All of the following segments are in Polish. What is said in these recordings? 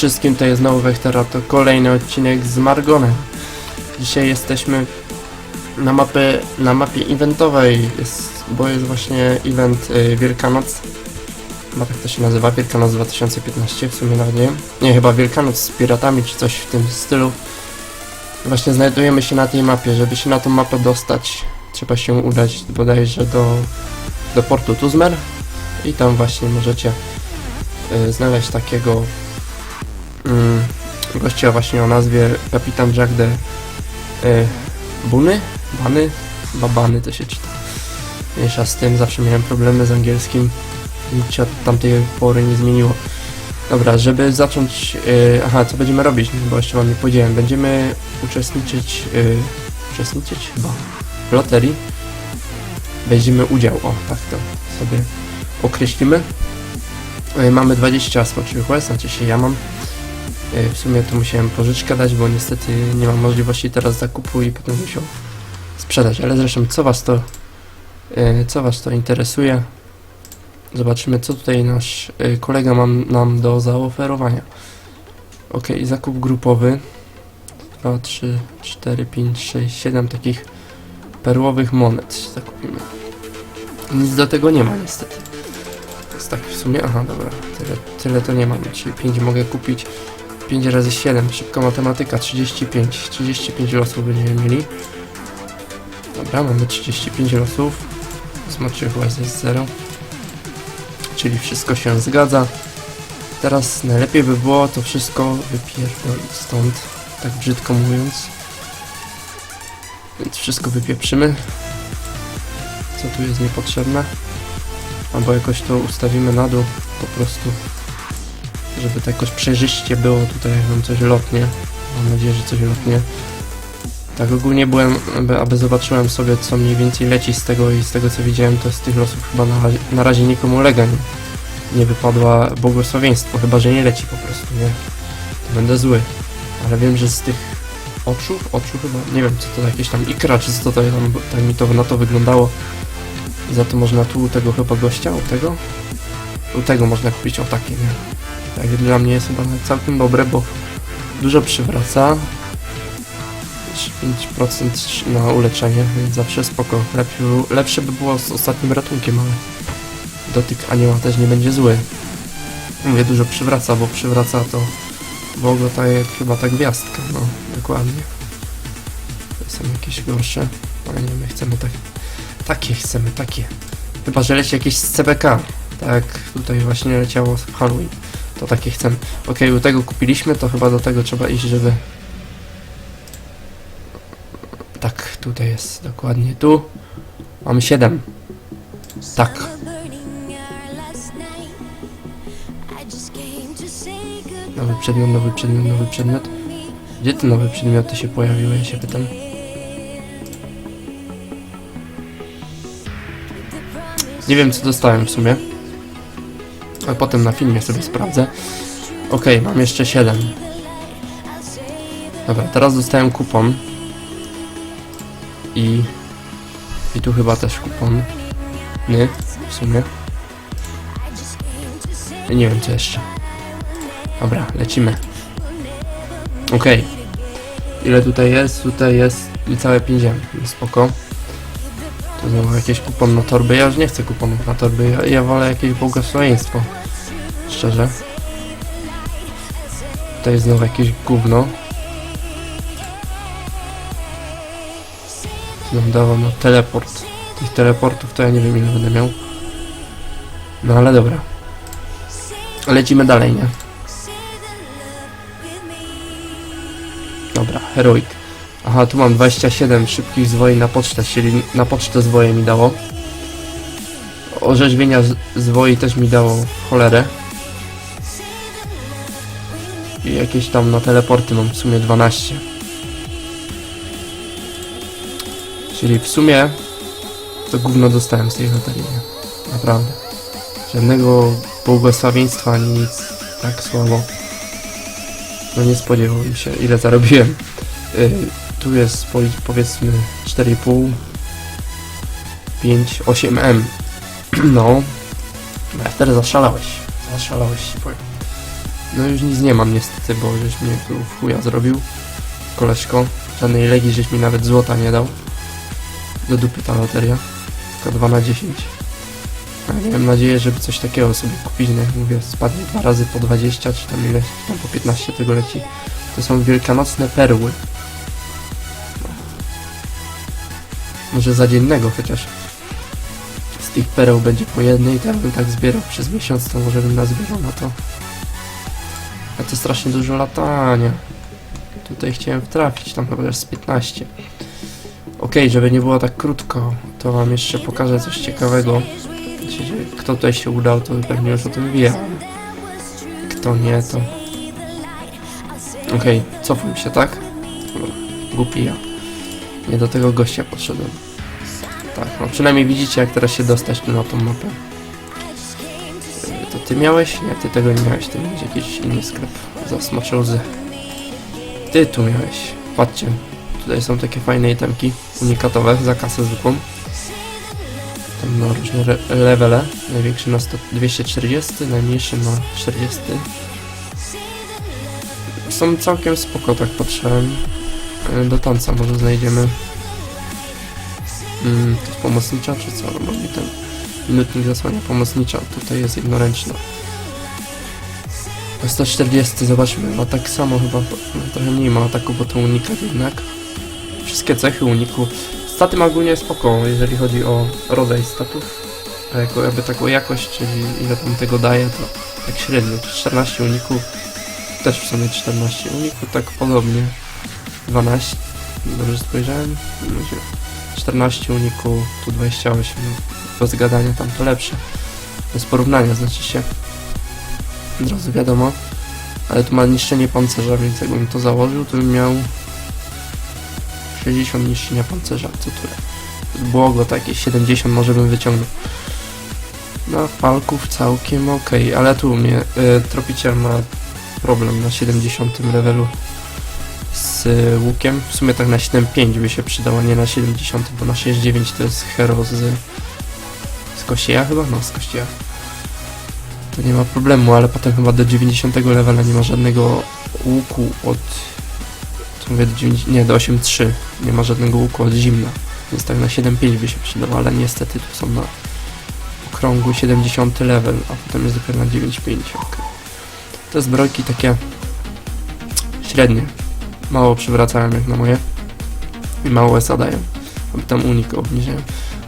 wszystkim, to jest znowu Wechtera, to kolejny odcinek z Margonem. Dzisiaj jesteśmy na mapie, na mapie eventowej, jest, bo jest właśnie event y, Wielkanoc. Chyba tak to się nazywa, Wielkanoc 2015 w sumie nawet nie. Nie, chyba Wielkanoc z piratami czy coś w tym stylu. Właśnie znajdujemy się na tej mapie, żeby się na tą mapę dostać trzeba się udać bodajże do, do portu Tuzmer i tam właśnie możecie y, znaleźć takiego gościa właśnie o nazwie Kapitan Jack de y, Buny? Bany? Babany to się czyta. Mniejsza z tym, zawsze miałem problemy z angielskim. Nic się od tamtej pory nie zmieniło. Dobra, żeby zacząć... y, aha, co będziemy robić? Bo jeszcze wam nie powiedziałem. Będziemy uczestniczyć... y, uczestniczyć? Chyba. W loterii. Weźmiemy udział. O, tak to sobie określimy. Y, mamy 20 smoczych łez, znaczy się ja mam. Y, w sumie to musiałem pożyczkę dać, bo niestety nie mam możliwości teraz zakupu i potem musiał sprzedać. Ale zresztą co was to... y, co was to interesuje? Zobaczymy, co tutaj nasz y, kolega ma nam do zaoferowania. Ok, zakup grupowy. 2, 3, 4, 5, 6, 7 takich perłowych monet zakupimy. Nic do tego nie ma niestety. Jest tak w sumie, aha dobra, tyle, tyle to nie mam, czyli 5 mogę kupić. 5 razy 7, szybka matematyka, 35. 35 losów będziemy mieli. Dobra, mamy 35 losów. Smoczych łez jest 0 czyli wszystko się zgadza. Teraz najlepiej by było to wszystko wypierdolić stąd, tak brzydko mówiąc. Więc wszystko wypieprzymy. Co tu jest niepotrzebne. Albo jakoś to ustawimy na dół, po prostu. Żeby to jakoś przejrzyście było tutaj, nam coś lotnie. Mam nadzieję, że coś lotnie. Tak ogólnie byłem, aby, aby zobaczyłem sobie co mniej więcej leci z tego i z tego co widziałem to z tych losów chyba na na razie nikomu lega nie, nie wypadła błogosławieństwo, chyba że nie leci po prostu, nie? To będę zły. Ale wiem, że z tych oczu, oczu chyba, nie wiem co to jakieś tam ikra, czy co to tam, tak mi to na to wyglądało. Za to można tu tego chyba gościa, u tego? U tego można kupić o takie, nie? Tak dla mnie jest chyba całkiem dobre, bo dużo przywraca, 5% na uleczenie, więc zawsze spoko. Lepiej, lepsze by było z ostatnim ratunkiem, ale dotyk anioła też nie będzie zły. Mówię, dużo przywraca, bo przywraca to w ogóle jak chyba ta gwiazdka, no dokładnie. To są jakieś gorsze, ale nie, my chcemy tak, takie chcemy, takie. Chyba, że leci jakieś z CBK, tak tutaj właśnie leciało w Halloween. To takie chcemy. Okej, u tego kupiliśmy, to chyba do tego trzeba iść, żeby tak, tutaj jest, dokładnie tu. Mamy 7. Tak. Nowy przedmiot, nowy przedmiot, nowy przedmiot. Gdzie te nowe przedmioty się pojawiły, ja się pytam. Nie wiem, co dostałem w sumie. Ale potem na filmie sobie sprawdzę. Okej, mam jeszcze 7. Dobra, teraz dostałem kupon. I... I tu chyba też kupon. Nie, w sumie. I nie wiem co jeszcze. Dobra, lecimy. Okej. Ile tutaj jest? Tutaj jest niecałe 5 ziem. Spoko. To znowu jakieś kupon na torby. Ja już nie chcę kuponów na torby. Ja, ja wolę jakieś błogosławieństwo. Szczerze. Tutaj jest znowu jakieś gówno. nam dawał na teleport. Tych teleportów to ja nie wiem ile będę miał. No ale dobra. Lecimy dalej, nie? Dobra, heroik. Aha, tu mam 27 szybkich zwoi na pocztę, czyli na pocztę zwoje mi dało. Orzeźwienia zwoi też mi dało cholerę. I jakieś tam na teleporty mam w sumie 12. Czyli w sumie to gówno dostałem z tej loterii. Naprawdę. Żadnego błogosławieństwa ani nic tak słabo. No nie spodziewałem się ile zarobiłem. Y, tu jest powiedzmy 4,5 5, 8 M. No. Teraz zaszalałeś. Zaszalałeś się powiem. No już nic nie mam niestety, bo żeś mnie tu w chuja zrobił. Koleżko. Żadnej legii żeś mi nawet złota nie dał. Do dupy ta loteria. Tylko 2 na 10. A miałem nadzieję, żeby coś takiego sobie kupić, no jak mówię, spadnie dwa razy po 20, czy tam ile, tam po 15 tego leci. To są wielkanocne perły. Może za dziennego chociaż. Z tych pereł będzie po jednej, to ja bym tak zbierał przez miesiąc, to może bym nazbierał na to. A to strasznie dużo latania. Tutaj chciałem wtrafić, tam chyba jest z 15. Okej, żeby nie było tak krótko, to wam jeszcze pokażę coś ciekawego. Kto tutaj się udał, to pewnie już o tym wie, kto nie, to... Okej, cofnę się, tak? Głupi ja. Nie do tego gościa podszedłem. Tak, no przynajmniej widzicie, jak teraz się dostać na tą mapę. To ty miałeś? Nie, ty tego nie miałeś, to będzie jakiś inny sklep. Zasmaczę łzy. Ty tu miałeś. Patrzcie, tutaj są takie fajne itemki unikatowe za kasę zwykłą. Tam no różne levele. Największy na 100, 240, najmniejszy na 40. Są całkiem spoko, tak patrzyłem. E, Do tanca może znajdziemy. Mm, pomocnicza czy co? No bo mi ten minutnik zasłania pomocnicza. Tutaj jest jednoręczna. A 140, zobaczmy, ma tak samo chyba, no, trochę mniej ma ataku, bo to unikat jednak. Wszystkie cechy uniku. Staty ma ogólnie spoko, jeżeli chodzi o rodzaj statów. A jako jakby taką jakość, czyli ile tam tego daje, to tak średnio. 14 uników, też w sumie 14 uników, tak podobnie. 12, dobrze spojrzałem? No, się- 14 uniku, tu 28, no, bez tam to lepsze. Bez porównania, znaczy się. Od razu wiadomo. Ale tu ma niszczenie pancerza, więc jakbym to założył, to bym miał 60 niszczenia pancerza, co tu? Błogo takie, 70 może bym wyciągnął. No, palków całkiem ok, ale tu mnie y, tropiciel ma problem na 70 levelu z y, łukiem. W sumie tak na 7.5 by się przydał, a nie na 70, bo na 6.9 to jest hero z, z kościeja chyba? No, z kościeja. To nie ma problemu, ale potem chyba do 90 levela nie ma żadnego łuku od... Co mówię, do 90, nie, do 8.3 nie ma żadnego łuku od zimna. Więc tak na 7.5 by się przydał, ale niestety tu są na okrągły 70 level, a potem jest dopiero na 9.5. ok. Te zbrojki takie średnie. Mało przywracają jak na moje. I mało SA dają. Aby tam unik obniżają.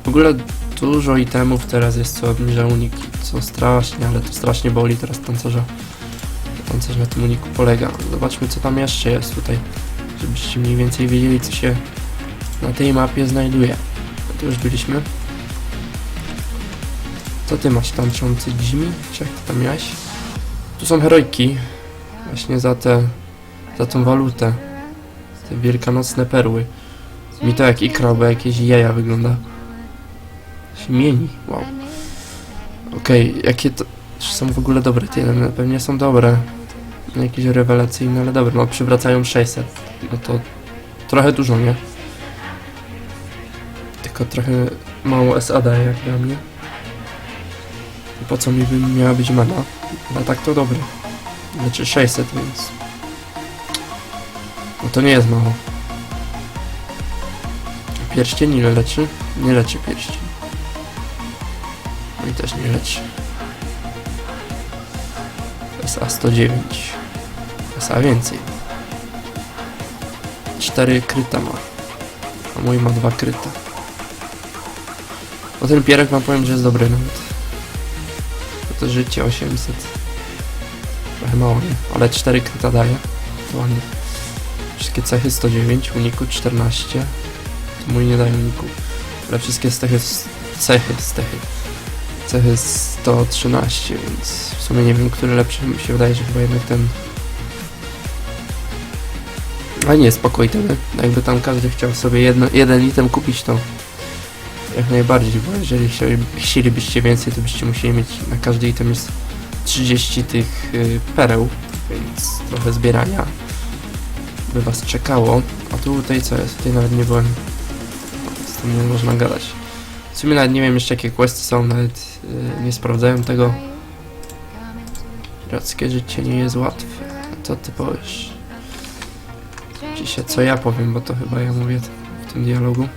W ogóle dużo itemów teraz jest co obniża unik, co strasznie, ale to strasznie boli teraz tancerza. Tancerz na tym uniku polega. Zobaczmy co tam jeszcze jest tutaj, żebyście mniej więcej wiedzieli co się na tej mapie znajduje. Tu już byliśmy. Co ty masz tańczący Jimmy? Czy jak ty tam miałeś? Tu są heroiki. Właśnie za te... za tą walutę. Te wielkanocne perły. Mi to jak ikra, bo jakieś jaja wygląda. Mieni, wow. Okej, jakie to... Są w ogóle dobre te jedne? Pewnie są dobre. No, Jakieś rewelacyjne, ale dobre. No przywracają 600. No to trochę dużo, nie? Tylko trochę mało SA daje jak dla mnie. Po co mi by miała być mana? No tak to dobre. Znaczy 600, więc... No to nie jest mało. Pierścień ile leczy? Nie leczy pierścień. No i też nie leczy. SA 109. SA więcej. 4 kryta ma. A mój ma 2 kryta. O ten pierek wam powiem, że jest dobry nawet. To, to życie 800. Trochę mało, nie? Ale 4 kryta daje. To ładnie. Wszystkie cechy 109, uniku 14. To mój nie daje uniku. Ale wszystkie cechy, cechy, cechy. Cechy 113, więc w sumie nie wiem, który lepszy. Mi się wydaje, że chyba jednak ten. A nie, spokój ten. Jakby tam każdy chciał sobie jedno, jeden item kupić, to jak najbardziej, bo jeżeli chcieli, chcielibyście więcej, to byście musieli mieć na każdy item jest 30 tych y, pereł, więc trochę zbierania by was czekało. A tu tutaj co jest? Tutaj nawet nie byłem. Z tym nie można gadać. W sumie nawet nie wiem jeszcze jakie questy są, nawet y, nie sprawdzałem tego. Pirackie życie nie jest łatwe. A co ty powiesz? Dzisiaj co ja powiem, bo to chyba ja mówię w tym dialogu.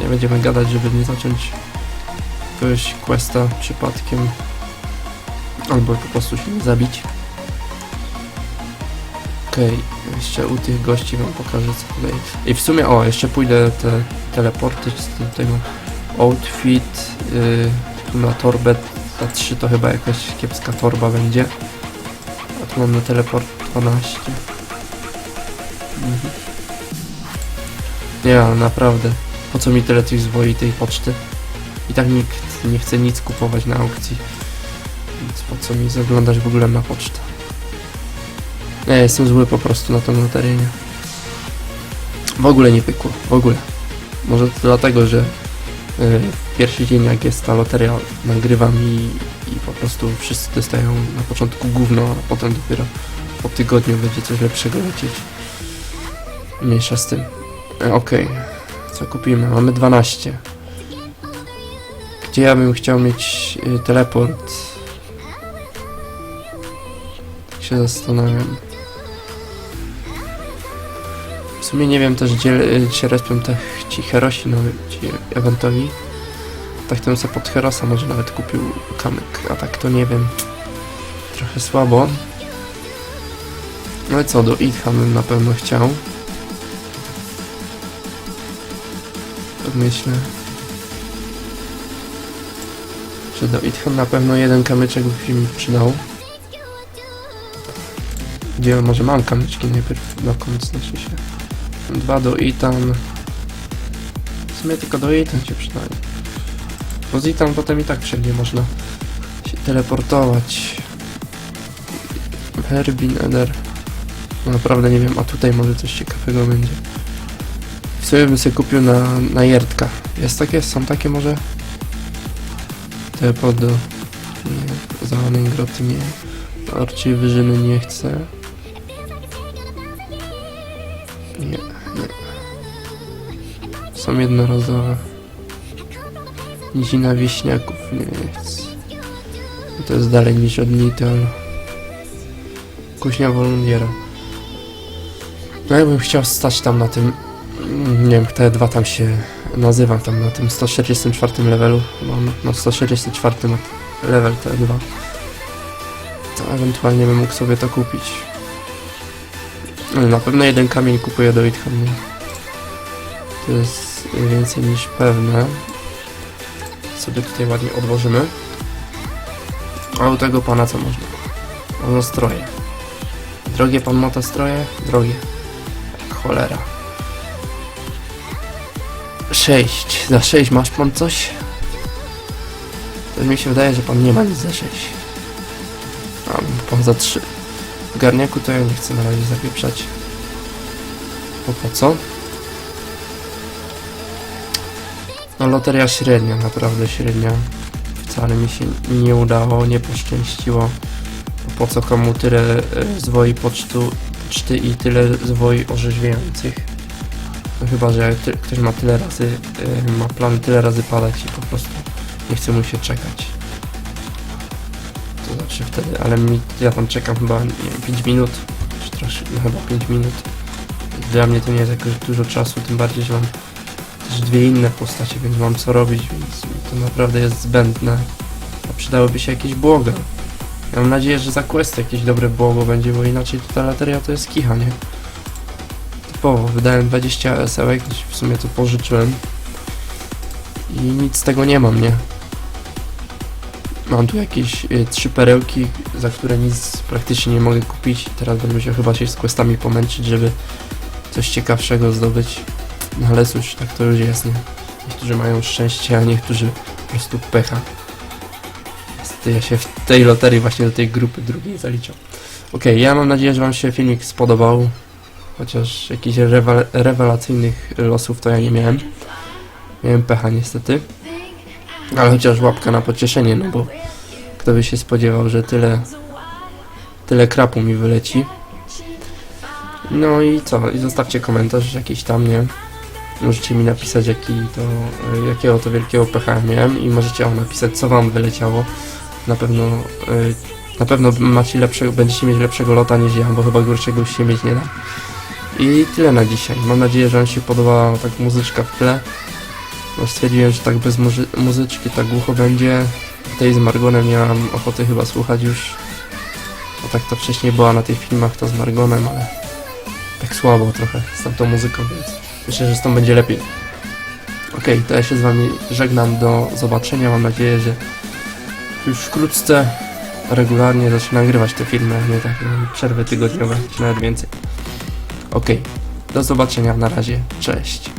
Nie będziemy gadać, żeby nie zacząć jakiegoś questa przypadkiem. Albo po prostu się zabić. Okej, jeszcze u tych gości wam pokażę co tutaj. I w sumie, o, jeszcze pójdę te teleporty z tego outfit yy, tu na torbę na 3 to chyba jakaś kiepska torba będzie. A tu mam na teleport 12. Mhm. Nie, naprawdę. Po co mi tyle tych zwojitej poczty? I tak nikt nie chce nic kupować na aukcji. Po co mi zaglądać w ogóle na pocztę? Ja jestem zły po prostu na tą loterię? W ogóle nie pykło, w ogóle. Może to dlatego, że y, pierwszy dzień jak jest ta loteria nagrywam i, i po prostu wszyscy dostają na początku gówno, a potem dopiero po tygodniu będzie coś lepszego lecieć. Mniejsza z tym. E, Okej, co kupimy? Mamy 12. Gdzie ja bym chciał mieć y, teleport? Się zastanawiam. W sumie nie wiem też gdzie się respią te ci herosi nowi, ci eventowi. Tak bym sobie pod herosa może nawet kupił kamyk, a tak to nie wiem. Trochę słabo. No i co, do Idham bym na pewno chciał. Tak myślę. Że do Idham na pewno jeden kamyczek by mi przydał. Gdzie może mam kamyczki najpierw dokąd znaczy się. Dwa do Itan. W sumie tylko do Itan się przydaje. Bo z Itan potem i tak wszędzie można się teleportować. Herbin, Eder. No naprawdę nie wiem, a tutaj może coś ciekawego będzie. W sumie bym sobie kupił na, na Jertka. Jest takie? Są takie może? Teleport do... Nie, zalanej groty nie. Orczy wyżyny nie chcę. Są jednorazowe. Nizina wieśniaków chcę. To jest dalej niż od Nitel. Kuźnia Wolundiera. No ja bym chciał stać tam na tym... Nie wiem, te dwa tam się nazywa, tam na tym 144 levelu. Mam na 144 level te dwa. To ewentualnie bym mógł sobie to kupić. Na pewno jeden kamień kupuję do nie? To jest więcej niż pewne. Sobie tutaj ładnie odłożymy. A u tego pana co można? Można stroje. Drogie pan ma te stroje? Drogie. Cholera. Sześć. Za sześć masz pan coś? To mi się wydaje, że pan nie ma nic za sześć. A, pan za trzy. W garniaku to ja nie chcę na razie zapieprzać. Bo po co? No loteria średnia, naprawdę średnia. Wcale mi się nie udało, nie poszczęściło. Po co komu tyle e, zwoi pocztu, poczty i tyle zwoi orzeźwiających? No chyba, że ktoś ma tyle razy, e, ma plan tyle razy padać i po prostu nie chce mu się czekać. To znaczy wtedy, ale mi, ja tam czekam chyba, nie wiem, 5 minut, czy troszkę, no chyba 5 minut. Dla mnie to nie jest jakoś dużo czasu, tym bardziej, że mam też dwie inne postacie, więc mam co robić, więc to naprawdę jest zbędne. A przydałoby się jakieś błoga. Mam nadzieję, że za quest jakieś dobre błogo będzie, bo inaczej to ta loteria to jest kicha, nie? Typowo, wydałem 20 esełek, w sumie to pożyczyłem. I nic z tego nie mam, nie? Mam tu jakieś y, trzy perełki, za które nic praktycznie nie mogę kupić. Teraz będę musiał chyba się z questami pomęczyć, żeby coś ciekawszego zdobyć. No ale cóż, tak to już jest, nie? Niektórzy mają szczęście, a niektórzy po prostu pecha. Niestety ja się w tej loterii właśnie do tej grupy drugiej zaliczam. Okej, ja mam nadzieję, że wam się filmik spodobał. Chociaż jakichś rewel rewelacyjnych losów to ja nie miałem. Miałem pecha niestety. Ale chociaż łapka na pocieszenie, no bo kto by się spodziewał, że tyle tyle krapu mi wyleci. No i co? I zostawcie komentarz jakiś tam, nie? Możecie mi napisać, jaki to, y, jakiego to wielkiego pecha miałem i możecie o napisać, co wam wyleciało. Na pewno, y, na pewno macie lepszego, będziecie mieć lepszego lota niż ja, bo chyba gorszego już się mieć nie da. I tyle na dzisiaj. Mam nadzieję, że wam się podobała tak muzyczka w tle. No, stwierdziłem, że tak bez muzy muzyczki tak głucho będzie. Tej z Margonem nie mam ochoty chyba słuchać już. Bo tak to wcześniej była na tych filmach to z Margonem, ale tak słabo trochę z tamtą muzyką, więc myślę, że z tą będzie lepiej. Okej, to ja się z wami żegnam, do zobaczenia. Mam nadzieję, że już wkrótce regularnie zacznę nagrywać te filmy, nie takie przerwy tygodniowe, czy nawet więcej. Okej, do zobaczenia, na razie, cześć.